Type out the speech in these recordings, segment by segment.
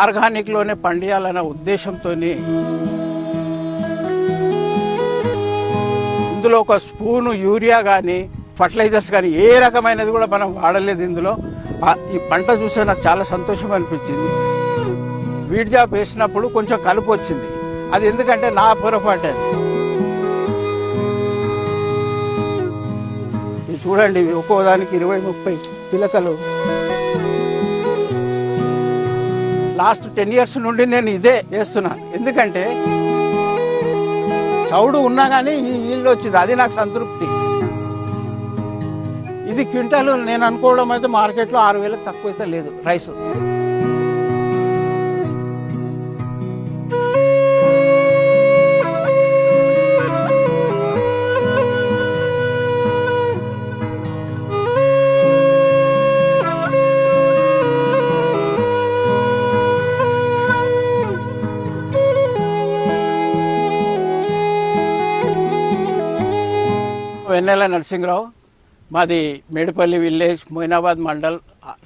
ఆర్గానిక్లోనే పండియాలనే ఉద్దేశంతో ఇందులో ఒక స్పూను యూరియా కానీ ఫర్టిలైజర్స్ కానీ ఏ రకమైనది కూడా మనం వాడలేదు ఇందులో. ఈ పంట చూస్తే నాకు చాలా సంతోషం అనిపించింది. వీడ్ జాబ్ వేసినప్పుడు కొంచెం కలుపు వచ్చింది. అది ఎందుకంటే నా పొరపాటే. ఇది చూడండి ఒక్కోదానికి ఒక్కో దానికి ఇరవై ముప్పై పిలకలు. లాస్ట్ టెన్ ఇయర్స్ నుండి నేను ఇదే చేస్తున్నాను ఎందుకంటే చౌడు ఉన్నా కానీ ఈ నీళ్ళు వచ్చింది. అది నాకు సంతృప్తి. ఇది క్వింటాలు నేను అనుకోవడం అయితే మార్కెట్లో ఆరు వేలకు తక్కువ అయితే లేదు రైస్. వెన్నెల నరసింహరావు మాది మేడిపల్లి విలేజ్ మొయినాబాద్ మండల్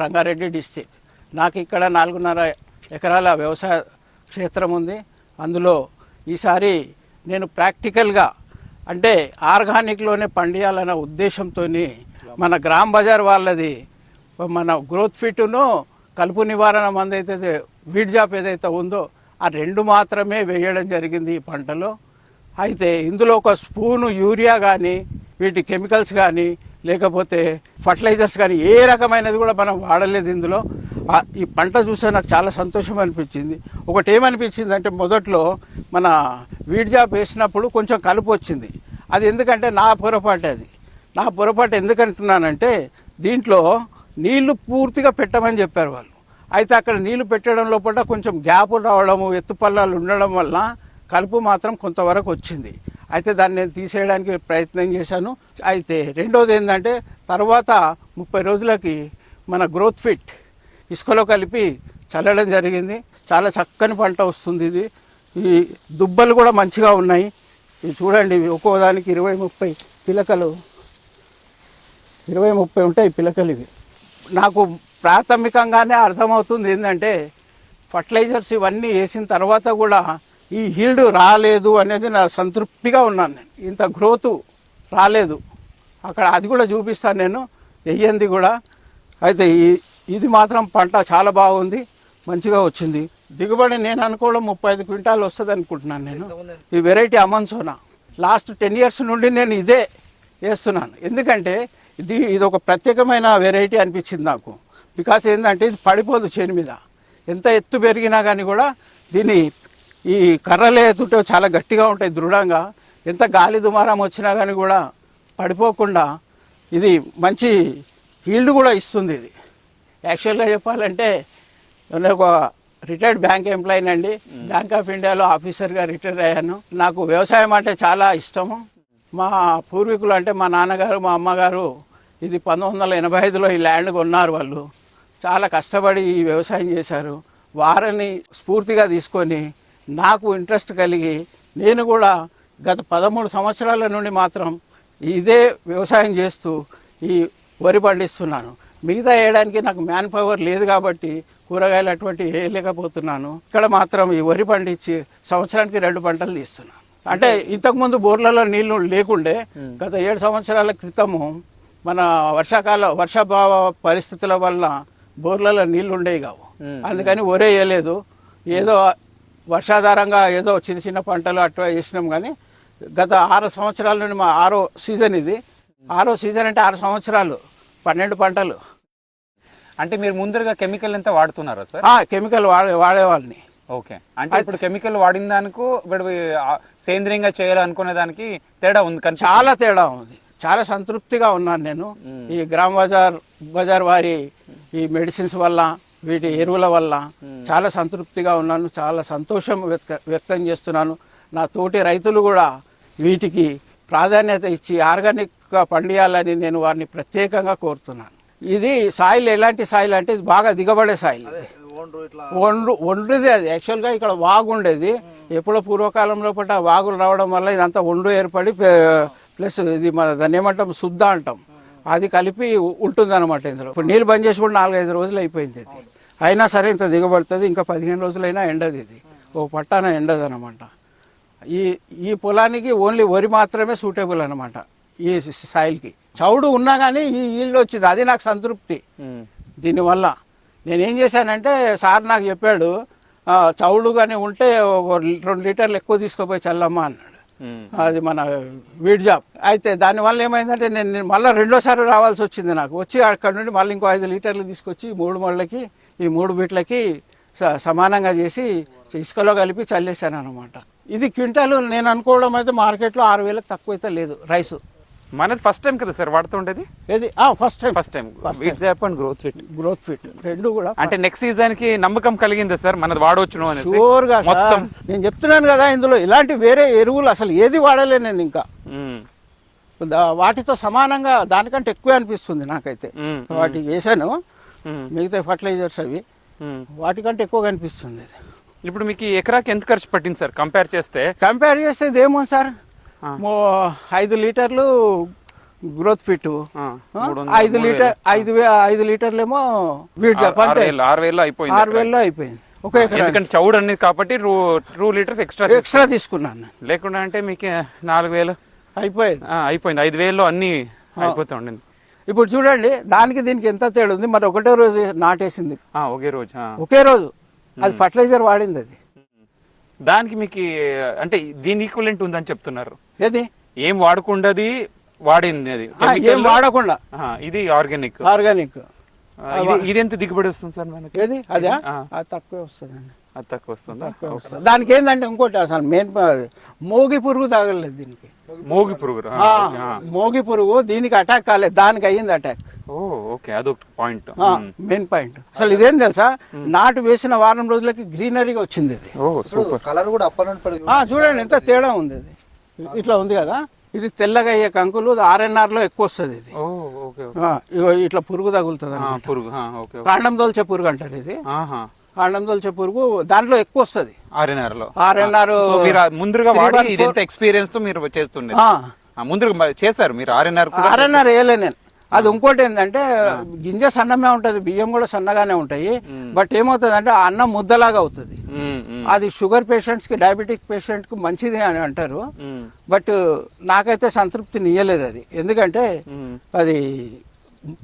రంగారెడ్డి డిస్టిక్ నాకు ఇక్కడ నాలుగున్నర ఎకరాల వ్యవసాయ క్షేత్రం ఉంది. అందులో ఈసారి నేను ప్రాక్టికల్గా అంటే ఆర్గానిక్లోనే పండియాలనే ఉద్దేశంతో మన గ్రామ్ బజార్ వాళ్ళది మన గ్రోత్ ఫిట్ను కలుపు నివారణ మందు అయితే వీడ్ జాప్ ఏదైతే ఉందో ఆ రెండు మాత్రమే వేయడం జరిగింది ఈ పంటలో. అయితే ఇందులో ఒక స్పూను యూరియా కానీ వీటి కెమికల్స్ కానీ లేకపోతే ఫర్టిలైజర్స్ కానీ ఏ రకమైనది కూడా మనం వాడలేదు ఇందులో. ఈ పంట చూస్తే నాకు చాలా సంతోషం అనిపించింది ఒకటి ఏమనిపించింది అంటే మొదట్లో మన వీడ్ జాబ్ వేసినప్పుడు కొంచెం కలుపు వచ్చింది. అది ఎందుకంటే నా పొరపాటే అది. నా పొరపాటు ఎందుకంటున్నానంటే దీంట్లో నీళ్ళు పూర్తిగా పెట్టమని చెప్పారు వాళ్ళు. అయితే అక్కడ నీళ్ళు పెట్టడం లోపల కొంచెం గ్యాపులు రావడము ఎత్తుపల్లాలు ఉండడం వల్ల కలుపు మాత్రం కొంతవరకు వచ్చింది. అయితే దాన్ని నేను తీసేయడానికి ప్రయత్నం చేశాను. అయితే రెండోది ఏంటంటే తర్వాత ముప్పై రోజులకి మన గ్రోత్ ఫిట్ ఇసుకలో కలిపి చల్లడం జరిగింది. చాలా చక్కని పంట వస్తుంది ఇది. ఈ దుబ్బలు కూడా మంచిగా ఉన్నాయి. ఇవి చూడండి ఇవి ఒక్కో దానికి ఇరవై ముప్పై పిలకలు. ఇరవై ముప్పై ఉంటాయి పిలకలు ఇవి. నాకు ప్రాథమికంగానే అర్థమవుతుంది ఏంటంటే ఫర్టిలైజర్స్ ఇవన్నీ వేసిన తర్వాత కూడా ఈ హీల్డ్ రాలేదు అనేది నా సంతృప్తిగా ఉన్నాను నేను. ఇంత గ్రోత్ రాలేదు. అక్కడ అది కూడా చూపిస్తాను నేను. వెయ్యింది కూడా. అయితే ఈ ఇది మాత్రం పంట చాలా బాగుంది. మంచిగా వచ్చింది. దిగుబడి నేను అనుకోవడం ముప్పై ఐదు క్వింటాలు వస్తుంది అనుకుంటున్నాను నేను. ఈ వెరైటీ అమన్సోనా. లాస్ట్ టెన్ ఇయర్స్ నుండి నేను ఇదే వేస్తున్నాను. ఎందుకంటే ఇది ఇది ఒక ప్రత్యేకమైన వెరైటీ అనిపించింది నాకు. బికాస్ ఏంటంటే ఇది పడిపోదు చేను మీద. ఎంత ఎత్తు పెరిగినా కానీ కూడా దీన్ని ఈ కర్రలు ఎత్తుంటే చాలా గట్టిగా ఉంటాయి దృఢంగా. ఎంత గాలి దుమారం వచ్చినా కానీ కూడా పడిపోకుండా ఇది మంచి ఫీల్డ్ కూడా ఇస్తుంది ఇది. యాక్చువల్గా చెప్పాలంటే నేను ఒక రిటైర్డ్ బ్యాంక్ ఎంప్లాయీ అండి. బ్యాంక్ ఆఫ్ ఇండియాలో ఆఫీసర్గా రిటైర్ అయ్యాను. నాకు వ్యవసాయం అంటే చాలా ఇష్టము. మా పూర్వీకులు అంటే మా నాన్నగారు మా అమ్మగారు ఇది పంతొమ్మిది వందల ఎనభై ఐదులో ఈ ల్యాండ్ కొన్నారు వాళ్ళు. చాలా కష్టపడి ఈ వ్యవసాయం చేశారు. వారిని స్ఫూర్తిగా తీసుకొని నాకు ఇంట్రెస్ట్ కలిగి నేను కూడా గత పదమూడు సంవత్సరాల నుండి మాత్రం ఇదే వ్యవసాయం చేస్తూ ఈ వరి పండిస్తున్నాను. మిగతా వేయడానికి నాకు మ్యాన్ పవర్ లేదు కాబట్టి కూరగాయలు అటువంటి వేయలేకపోతున్నాను. ఇక్కడ మాత్రం ఈ వరి పండించి సంవత్సరానికి రెండు పంటలు తీస్తున్నాను. అంటే ఇంతకుముందు బోర్లలో నీళ్ళు లేకుండే గత ఏడు సంవత్సరాల క్రితము మన వర్షాకాల వర్షాభావ పరిస్థితుల వల్ల బోర్లలో నీళ్ళు ఉండేవి కావు. అందుకని ఒరే వేయలేదు. ఏదో వర్షాధారంగా ఏదో చిన్న చిన్న పంటలు అట్లా వేసినాం కానీ గత ఆరు సంవత్సరాల నుండి మా ఆరో సీజన్ ఇది. ఆరో సీజన్ అంటే ఆరు సంవత్సరాలు పన్నెండు పంటలు. అంటే మీరు ముందరగా కెమికల్ ఎంత వాడుతున్నారా సార్? కెమికల్ వాడే వాడేవాళ్ళని. ఓకే. అంటే ఇప్పుడు కెమికల్ వాడిన దానికి ఇప్పుడు సేంద్రియంగా చేయాలనుకునే దానికి తేడా ఉంది కానీ చాలా తేడా ఉంది. చాలా సంతృప్తిగా ఉన్నాను నేను. ఈ గ్రామ్ బజార్ బజార్ వారి ఈ మెడిసిన్స్ వల్ల వీటి ఎరువుల వల్ల చాలా సంతృప్తిగా ఉన్నాను చాలా సంతోషం వ్యక్త- వ్యక్తం చేస్తున్నాను. నా తోటి రైతులు కూడా వీటికి ప్రాధాన్యత ఇచ్చి ఆర్గానిక్గా పండియాలని నేను వారిని ప్రత్యేకంగా కోరుతున్నాను. ఇది సాయిల్ ఎలాంటి సాయిల్ అంటే ఇది బాగా దిగబడే సాయిల్. ఒండ్రు ఒండ్రుది అది. యాక్చువల్గా ఇక్కడ వాగు ఉండేది ఎప్పుడో పూర్వకాలంలో పట్ల వాగులు రావడం వల్ల ఇదంతా ఒండ్రు ఏర్పడి ప్లస్ ఇది మన దాన్ని ఏమంటాం శుద్ధ అంటాం. అది కలిపి ఉంటుంది అనమాట ఇందులో. ఇప్పుడు నీళ్ళు బంద్ చేసి కూడా నాలుగైదు రోజులు అయిపోయింది ఇది. అయినా సరే ఇంత దిగబడుతుంది ఇంకా పదిహేను రోజులైనా ఎండదు ఇది. ఓ పట్టాన ఎండదు అనమాట ఈ ఈ పొలానికి ఓన్లీ వరి మాత్రమే సూటబుల్ అనమాట ఈ సాయిల్కి. చౌడు ఉన్నా కానీ ఈ ఈల్డ్ వచ్చింది. అది నాకు సంతృప్తి. దీనివల్ల నేనేం చేశానంటే సార్ నాకు చెప్పాడు "ఆ, చౌడు కానీ ఉంటే ఒక రెండు లీటర్లు ఎక్కువ తీసుకుపోయి చల్లమ్మా అన్నాడు. అది మన వీడ్ జాబ్. అయితే దానివల్ల ఏమైందంటే నేను మళ్ళీ రెండోసారి రావాల్సి వచ్చింది నాకు. వచ్చి అక్కడ నుండి మళ్ళీ ఇంకో ఐదు లీటర్లు తీసుకొచ్చి మూడు మళ్ళకి ఈ మూడు బీట్లకి స- సమానంగా చేసి ఇసుకలో కలిపి చల్లేశాను అనమాట ఇది క్వింటాలు నేను అనుకోవడం అయితే మార్కెట్లో ఆరు వేలకు తక్కువ అయితే లేదు రైసు. మనది ఫస్ట్ టైం కదా సార్ వాడుతుండేది ఏది? ఫస్ట్ టైం ఫస్ట్ టైం వీట్ జాప్ and growth fit growth fit రెండు కూడా అంటే నెక్స్ట్ సీజన్కి నమ్మకం కలిగిందా సార్ మనది వాడవచ్చును అనేసి? షూర్గా మొత్తం. సార్. నేను చెప్తున్నాను కదా ఇందులో ఇలాంటి వేరే ఎరువులు అసలు ఏది వాడలే నేను ఇంకా. వాటితో సమానంగా దానికంటే ఎక్కువే అనిపిస్తుంది నాకైతే. వాటికి వేసాను. మిగతా ఫర్టిలైజర్స్ అవి. వాటికంటే ఎక్కువగా అనిపిస్తుంది ఇప్పుడు మీకు ఈ ఎకరాకి ఎంత ఖర్చు పట్టింది సార్ కంపేర్ చేస్తే? కంపేర్ చేస్తే ఇదేమో సార్ ఐదు లీటర్లు గ్రోత్ ఫిట్ ఐదు లీటర్ ఐదు ఐదు లీటర్లేమో వీడ్ ఆరు- వేలు అయిపోయింది ఆరు వేలలో అయిపోయింది. ఒక ఎందుకంటే చౌడ్ అనేది కాబట్టి two two litres extra extra తీసుకున్నాను నేను. లేకుండా అంటే మీకు నాలుగు వేలు. అయిపోయింది. ఆ, అయిపోయింది. ఐదు వేలు అన్ని అయిపోతూ ఉండింది. ఇప్పుడు చూడండి దానికి దీనికి ఎంత తేడా ఉంది? మరి ఒకటే రోజు నాటేసింది. ఒకే రోజు. ఒకే రోజు. అది ఫర్టిలైజర్ వాడింది అది. దానికి మీకు అంటే దీని ఈక్వలెంట్ ఉందని చెప్తున్నారు. ఏది? ఏం వాడకుండాది వాడింది అది. ఏం వాడకుండా? ఇది ఆర్గానిక్. ఆర్గానిక్. ఇది ఎంత దిగుబడి వస్తుంది సార్ మనకి? ఏది? అదే? ఆ. అది తక్కువే వస్తుందండి. అది తక్కువ వస్తుందా? వస్తుంది. దానికి ఏంటంటే ఇంకోటి అసలు మెయిన్ మోగి పురుగు తగలేదు దీనికి. మోగి పురుగు ఆ, మోగి పురుగు దీనికి అటాక్ కాలేదు. దానికి అయ్యింది అటాక్ ఓ ఓకే అదొక పాయింట్ మెయిన్ పాయింట్ అసలు ఇదేం తెలుసా? నాటు వేసిన వారం రోజులకి గ్రీనరీగా వచ్చింది ఇది. ఓ సూపర్. కలర్ కూడా అప్పటి పడి ఆ, చూడండి ఎంత తేడా ఉంది ఇది. ఇట్లా ఉంది కదా? ఇది తెల్లగా అయ్యే కంకులు ఆర్ఎన్ఆర్లో ఎక్కువ వస్తుంది ఇది. ఇట్లా పురుగు తగులుతుంది పురుగు. కాండం దోల్చే పురుగు అంటారు ఇది. కాండం దోల్చే పురుగు దాంట్లో ఎక్కువ వస్తుంది. ఆర్ఎన్ఆర్లో ఆర్ఎన్ఆర్ ముందుగా ఎక్స్పీరియన్స్తో మీరు చేస్తుండే ముందుగా మ- చేశారు మీరు ఆర్ఎన్ఆర్ ఆర్ఎన్ఆర్ వేయలే నేను. అది ఇంకోటి ఏంటంటే గింజ సన్నమే ఉంటది బియ్యం కూడా సన్నగానే ఉంటాయి. బట్ ఏమవుతుంది అంటే ఆ అన్నం ముద్దలాగా అవుతుంది. అది షుగర్ పేషెంట్స్కి డయాబెటిక్ పేషెంట్కి మంచిది అని అంటారు. బట్ నాకైతే సంతృప్తి నీయలేదు అది. ఎందుకంటే. అది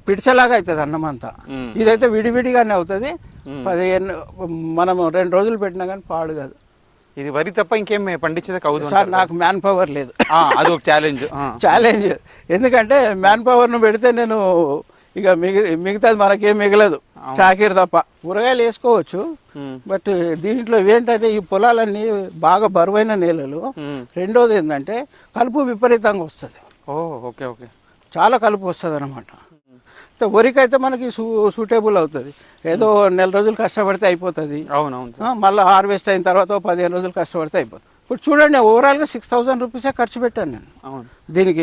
పిడిచలాగా అవుతుంది అన్నం అంతా. ఇదైతే విడివిడిగానే అవుతుంది. పదిహేను మనం రెండు రోజులు పెట్టినా కానీ పాడు కాదు. ఇది వరి తప్ప ఇంకేం పండించేది కౌదు సార్ నాకు మ్యాన్ పవర్ లేదు అది ఒక ఛాలెంజ్ ఛాలెంజ్ ఎందుకంటే మ్యాన్ పవర్ను పెడితే నేను ఇక మిగి మిగతాది మనకేం మిగలదు. చాకీర్ తప్ప. కూరగాయలు వేసుకోవచ్చు బట్ దీంట్లో ఏంటంటే ఈ పొలాలన్నీ బాగా బరువైన నేలలు. రెండోది ఏంటంటే కలుపు విపరీతంగా వస్తుంది. Oh okay okay. చాలా కలుపు వస్తుంది అనమాట వరికైతే మనకి సూ సూటేబుల్ అవుతుంది. ఏదో నెల రోజులు కష్టపడితే అయిపోతుంది. అవునవును మళ్ళీ హార్వెస్ట్ అయిన తర్వాత పదిహేను రోజులు కష్టపడితే అయిపోతుంది. ఇప్పుడు చూడండి ఓవరాల్గా సిక్స్ థౌసండ్ రూపీసే ఖర్చు పెట్టాను నేను. అవును. దీనికి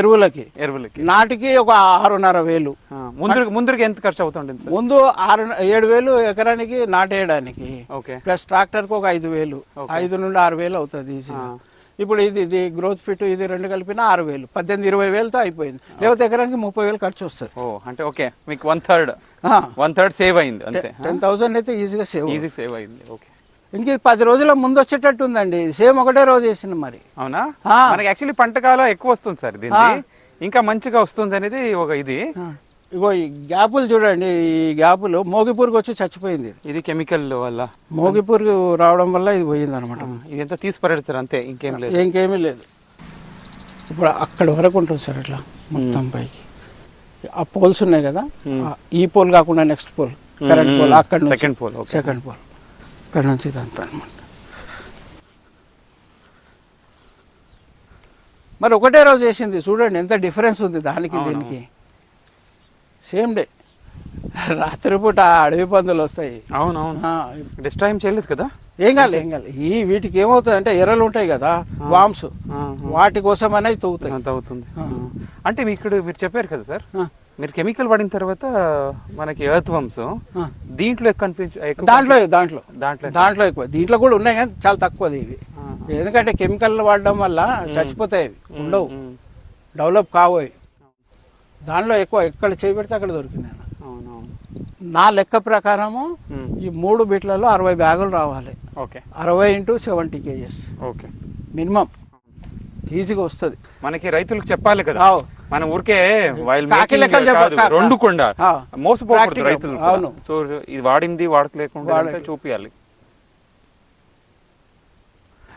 ఎరువులకి. ఎరువులకి. నాటికి ఒక ఆరున్నర వేలు. ముందు ముందుకు ఎంత ఖర్చు అవుతుంటుంది సార్? ముందు ఆరు ఏడు వేలు ఎకరానికి నాటేయడానికి. ఓకే. ప్లస్ ట్రాక్టర్కి ఒక ఐదు వేలు. ఐదు నుండి ఆరు వేలు అవుతుంది ఇప్పుడు ఇది ఇది గ్రోత్ ఫిట్ ఇది రెండు కలిపిన ఆరు వేలు. పద్దెనిమిది ఇరవై వేలతో అయిపోయింది. లేకపోతే ఎకరానికి ముప్పై వేలు ఖర్చు వస్తుంది. ఓ అంటే ఓకే మీకు one third one third save అయింది అంతే. టెన్ థౌసండ్ అయితే ఈజీగా సేవ్ ఈజీ సేవ్ అయింది ఓకే. ఇంక ఇది పది రోజుల ముందు వచ్చేటట్టు ఉందండి. సేమ్ ఒకటే రోజు వేసింది మరి. అవునా. మనకి యాక్చువల్లీ పంట కాలం ఎక్కువ వస్తుంది సార్ దీనికి. ఇంకా మంచిగా వస్తుంది అనేది ఒక ఇది. ఇగో ఈ గ్యాపులు చూడండి ఈ గ్యాపులు మోగి పురుగు వచ్చి చచ్చిపోయింది ఇది. కెమికల్ వల్ల. మోగి పురుగు రావడం వల్ల ఇది పోయింది అనమాట ఇదంతా తీసి పడేస్తారు అంతే ఇంకేం లేదు. ఇంకేమీ లేదు. ఇప్పుడు అక్కడ వరకు ఉంటుంది సార్ ఇట్లా మొత్తం పైకి. ఆ పోల్స్ ఉన్నాయి కదా ఈ పోల్ కాకుండా నెక్స్ట్ పోల్ కరెంట్ పోల్ అక్కడ సెకండ్ పోల్ సెకండ్ పోల్. అక్కడ నుంచి ఇదంతా అనమాట మరి ఒకటే రోజు వేసింది చూడండి ఎంత డిఫరెన్స్ ఉంది దానికి దీనికి. సేమ్ డే రాత్రిపూట అడవి పందులు వస్తాయి. అవునవును. ఆ, డిస్ట్రా ఏం చేయలేదు కదా? ఏం కాదు ఏం కాదు ఈ వీటికి ఏమవుతుంది అంటే ఎర్రలు ఉంటాయి కదా వామ్స్. వాటి కోసం అనేది తవ్వుతాయి. అంత అవుతుంది అంటే మీ ఇక్కడ మీరు చెప్పారు కదా సార్. మీరు కెమికల్ వాడిన తర్వాత మనకి ఎర్త్ ఆ. దీంట్లో ఎక్కువ దాంట్లో దాంట్లో. దాంట్లో దాంట్లో ఎక్కువ. దీంట్లో కూడా ఉన్నాయి కానీ చాలా తక్కువ అది. ఇవి ఎందుకంటే కెమికల్ వాడడం వల్ల చచ్చిపోతాయి ఉండవు. డెవలప్ కావు దాంట్లో ఎక్కువ ఎక్కడ చేయి పెడితే అక్కడ దొరికింది నా లెక్క ప్రకారము. ఈ మూడు బిట్లలో అరవై బ్యాగులు రావాలి. ఓకే. అరవై into seventy kgs. Okay. Minimum. ఈజీగా వస్తుంది. మనకి రైతులకు చెప్పాలి కదా. మన ఊరికే రెండు కొండ. మోసపోకూడదు. రైతులు అవును. సో ఇది వాడింది వాడకలేకుండా చూపియాలి.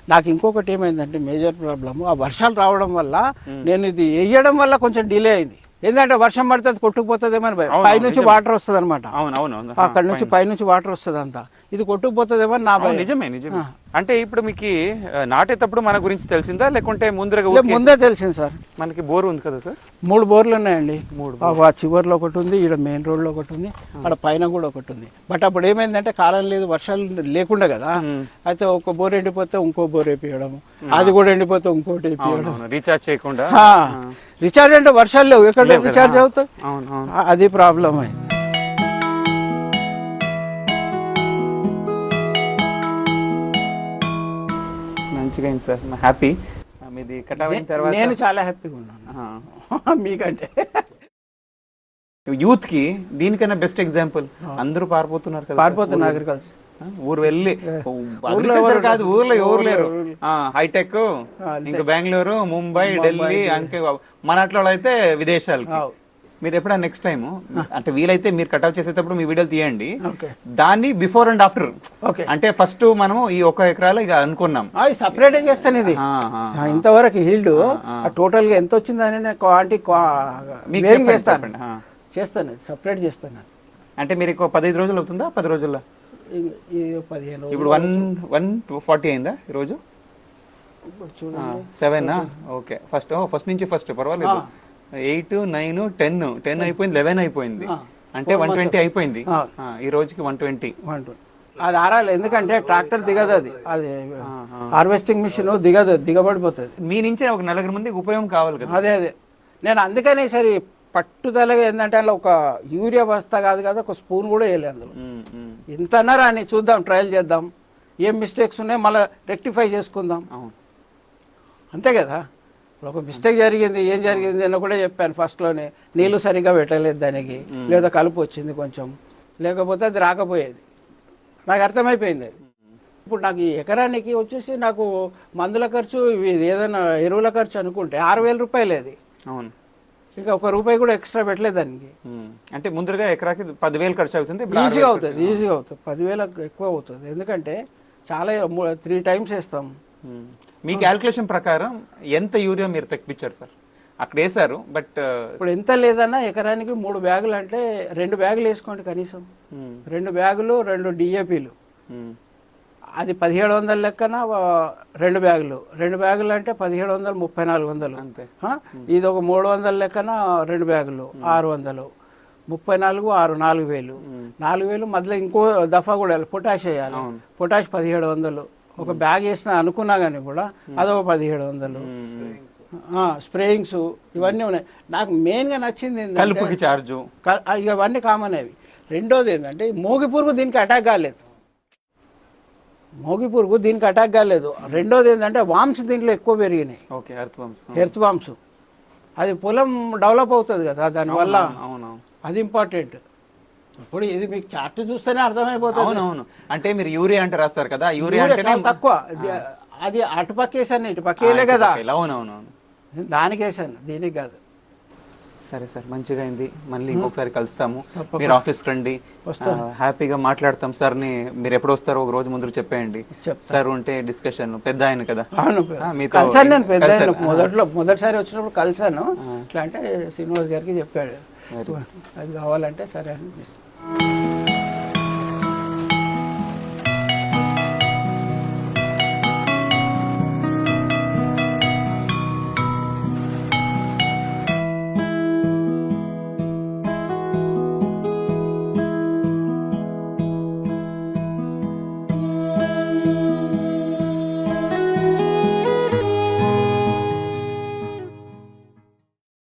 నాకు ఇంకొకటి ఏమైందంటే మేజర్ ప్రాబ్లమ్ ఆ వర్షాలు రావడం వల్ల నేను ఇది వేయడం వల్ల కొంచెం డిలే అయింది. ఏంటంటే వర్షం పడితే అది భయం. అవును, పైనుంచి నిజమే. వాటర్ వస్తుంది అనమాట. అక్కడ నుంచి పైనుంచి వాటర్ వస్తుంది అంతా ఇది కొట్టుకుపోతుందేమో నా భయం. నిజమే నిజమే. అంటే ఇప్పుడు మీకు నాటేటప్పుడు మన గురించి తెలిసిందా? లేకుంటే ముందరగా ముందే తెలిసింది సార్. మనకి బోర్ ఉంది కదా సార్? మూడు బోర్లు ఉన్నాయండి. మూడు ఆ చివర్లో ఒకటి ఉంది ఈడ మెయిన్ రోడ్లో ఒకటి ఉంది అక్కడ పైన కూడా ఒకటి ఉంది. బట్ అప్పుడు ఏమైందంటే కాలం లేదు వర్షాలు లేకుండా కదా అయితే ఒక బోర్ ఎండిపోతే ఇంకో బోర్ వేపియడం అది కూడా ఎండిపోతే ఇంకోటి వేపియడం రీఛార్జ్ చేయకుండా. రీఛార్జ్ అంటే వర్షాలు లేవు ఎక్కడ. రీఛార్జ్ అవుతాయి? అది ప్రాబ్లం అయింది. అయింది సార్. హ్యాపీ. మీది కటావ్ అయిన తర్వాత నేను చాలా హ్యాపీగా ఉన్నాను. మీకంటే. యూత్కి దీనికన్నా బెస్ట్ ఎగ్జాంపుల్. అందరూ పారిపోతున్నారు కదా పారిపోతున్నా అగ్రికల్చర్ ఊరు వెళ్ళి అగ్రికల్చర్ కాదు ఊర్లో ఎవరు లేరు. హైటెక్ ఇంకా బెంగళూరు ముంబై ఢిల్లీ అంకే మన అట్లా అయితే విదేశాలకి. అవు. మీరు ఎప్పుడైనా నెక్స్ట్ టైం అంటే వీలైతే మీరు కట్అప్ చేసేటప్పుడు మీ వీడియోలు తీయండి. దాన్ని బిఫోర్ అండ్ ఆఫ్టర్ ఓకే. అంటే ఫస్ట్ మనము ఈ ఒక ఎకరాలు ఇక అనుకున్నాం. సపరేట్ చేస్తాను ఇది? ఇంతవరకు హీల్డ్ టోటల్గా ఎంత వచ్చిందని చెప్పండి, చేస్తాను. చేస్తాను సపరేట్ చేస్తాను. అంటే మీరు ఇంకో పదహైదు రోజులు అవుతుందా? పది రోజుల్లో? పదిహేను ఇప్పుడు వన్ వన్ ఫార్టీ అయిందా ఈరోజు సెవెన్ ఓకే. ఫస్ట్ ఫస్ట్ నుంచి ఫస్ట్ పర్వాలేదు. Eight nine ten. టెన్ అయిపోయింది లెవెన్ అయిపోయింది. అంటే వన్ ట్వంటీ అయిపోయింది. ఈ రోజుకి వన్ ట్వంటీ. One twenty. అది ఆరాలి ఎందుకంటే ట్రాక్టర్ దిగదు అది. అది హార్వెస్టింగ్ మిషన్ దిగదు దిగబడిపోతుంది. మీ నుంచి ఒక నలుగురు మందికి ఉపయోగం కావాలి కదా. అదే అదే. నేను అందుకనే సరే పట్టుదలగా ఏంటంటే అందులో ఒక యూరియా బస్తా కాదు కదా ఒక స్పూన్ కూడా వేయలేదు అందులో. ఎంత అన్నారా అని చూద్దాం ట్రయల్ చేద్దాం. ఏం మిస్టేక్స్ ఉన్నాయి మళ్ళీ రెక్టిఫై చేసుకుందాం. అంతే కదా? ఒక మిస్టేక్ జరిగింది ఏం జరిగింది అని కూడా చెప్పాను ఫస్ట్లోనే నీళ్ళు సరిగ్గా పెట్టలేదు దానికి. లేదా కలుపు వచ్చింది కొంచెం. లేకపోతే అది రాకపోయేది. నాకు అర్థమైపోయింది అది. ఇప్పుడు నాకు ఈ ఎకరానికి వచ్చేసి నాకు మందుల ఖర్చు ఏదైనా ఎరువుల ఖర్చు అనుకుంటే ఆరు వేల రూపాయలు అది. అవును. ఇంకా ఒక రూపాయి కూడా ఎక్స్ట్రా పెట్టలేదు దానికి. అంటే ముందరగా ఎకరాకి పదివేలు ఖర్చు అవుతుంది ఈజీగా అవుతుంది ఈజీగా అవుతుంది. పదివేలకు ఎక్కువ అవుతుంది. ఎందుకంటే చాలా త్రీ టైమ్స్ వేస్తాం. మీ క్యాల్కులేషన్ ప్రకారం ఎంత యూరియా మీరు తెప్పించారు సార్ అక్కడ వేసారు బట్ ఇప్పుడు ఎంత లేదన్నా ఎకరానికి మూడు బ్యాగులు అంటే రెండు బ్యాగులు వేసుకోండి కనీసం. రెండు బ్యాగులు రెండు డిఏపీలు అది పదిహేడు వందల లెక్కన రెండు బ్యాగులు. రెండు బ్యాగులు అంటే పదిహేడు వందలు ముప్పై నాలుగు వందలు. అంతే? ఇది ఒక మూడు వందల లెక్కన రెండు బ్యాగులు ఆరు వందలు. ముప్పై నాలుగు ఆరు నాలుగు వేలు. నాలుగు వేలు మధ్యలో ఇంకో దఫా కూడా. పొటాష్ వేయాలి. పొటాష్ పదిహేడు వందలు. ఒక బ్యాగ్ వేసిన అనుకున్నా కానీ కూడా అదొక పదిహేడు వందలు. స్ప్రేయింగ్స్ ఇవన్నీ ఉన్నాయి. నాకు మెయిన్గా నచ్చింది కలుపుకి చార్జు ఇవన్నీ కామన్ అవి. రెండోది ఏంటంటే మోగి పురుగు దీనికి అటాక్ కాలేదు. మోగి పురుగు దీనికి అటాక్ కాలేదు. రెండోది ఏంటంటే వామ్స్ దీంట్లో ఎక్కువ పెరిగినాయి. ఓకే హెర్త్ వామ్స్ అది పొలం డెవలప్ అవుతుంది కదా దానివల్ల అది ఇంపార్టెంట్ ఇప్పుడు ఇది మీకు చార్ట్ చూస్తేనే అర్థమైపోతుంది. అవునవును. అంటే మీరు యూరియా అంటే రాస్తారు కదా యూరియా అంటే తక్కువ. అది- అటు పక్క వేసాను ఇటు పక్క వేయలే కదా. అవునవునవును దానికి వేసాను దీనికి కాదు. సరే సార్ మంచిగా అయింది. మళ్ళీ ఇంకొకసారి కలుస్తాము. మీరు ఆఫీస్ రండి. హ్యాపీగా మాట్లాడతాం. సార్ని మీరు ఎప్పుడు వస్తారో ఒక రోజు ముందు చెప్పేయండి. సార్ ఉంటే డిస్కషన్. పెద్ద ఆయన కదా. కలిసాను నేను పెద్ద మొదట్లో మొదటిసారి వచ్చినప్పుడు కలిసాను ఇట్లా అంటే శ్రీనివాస్ గారికి చెప్పాడు. అది కావాలంటే సరే అని